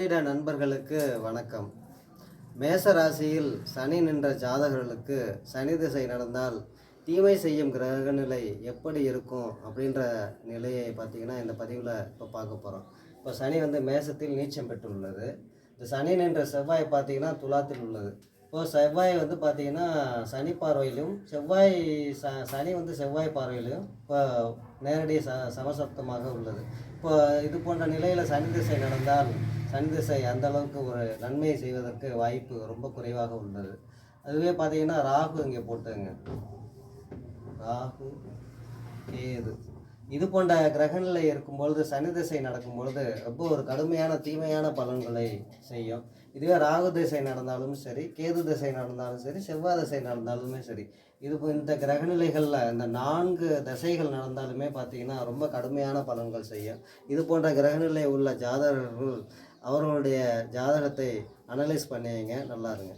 ஜோதிட நண்பர்களுக்கு வணக்கம். மேச ராசியில் சனி நின்ற ஜாதகர்களுக்கு சனி திசை நடந்தால் தீமை செய்யும் கிரக நிலை எப்படி இருக்கும் அப்படின்ற நிலையை பார்த்தீங்கன்னா இந்த பதிவில் இப்போ பார்க்க போகிறோம் இப்போ சனி வந்து மேசத்தில் நீச்சம் பெற்றுள்ளது. இந்த சனி நின்ற செவ்வாய் பார்த்தீங்கன்னா துலாத்தில் உள்ளது. இப்போது செவ்வாய் வந்து பார்த்தீங்கன்னா சனி பார்வையிலும் செவ்வாய் ச சனி வந்து செவ்வாய் பார்வையிலும் இப்போ நேரடி ச சமசப்தமாக உள்ளது. இப்போ இது போன்ற நிலையில் சனி திசை நடந்தால் சனி திசை அந்த அளவுக்கு ஒரு நன்மையை செய்வதற்கு வாய்ப்பு ரொம்ப குறைவாக உள்ளது. அதுவே பார்த்தீங்கன்னா ராகு இங்கே போட்டுங்க. ராகு கேது. இது போன்ற கிரகநிலை இருக்கும் பொழுது சனி திசை நடக்கும் பொழுது ரொம்ப ஒரு கடுமையான தீமையான பலன்களை செய்யும். இதுவே ராகு திசை நடந்தாலும் சரி கேது திசை நடந்தாலும் சரி செவ்வாய் திசை நடந்தாலுமே சரி இது போ- இந்த கிரகநிலைகளில் இந்த நான்கு திசைகள் நடந்தாலுமே பார்த்தீங்கன்னா ரொம்ப கடுமையான பலன்கள் செய்யும். இது போன்ற கிரகநிலை உள்ள ஜாதகர்கள் அவர்களுடைய ஜாதகத்தை அனலைஸ் பண்ணிங்க நல்லா இருங்க.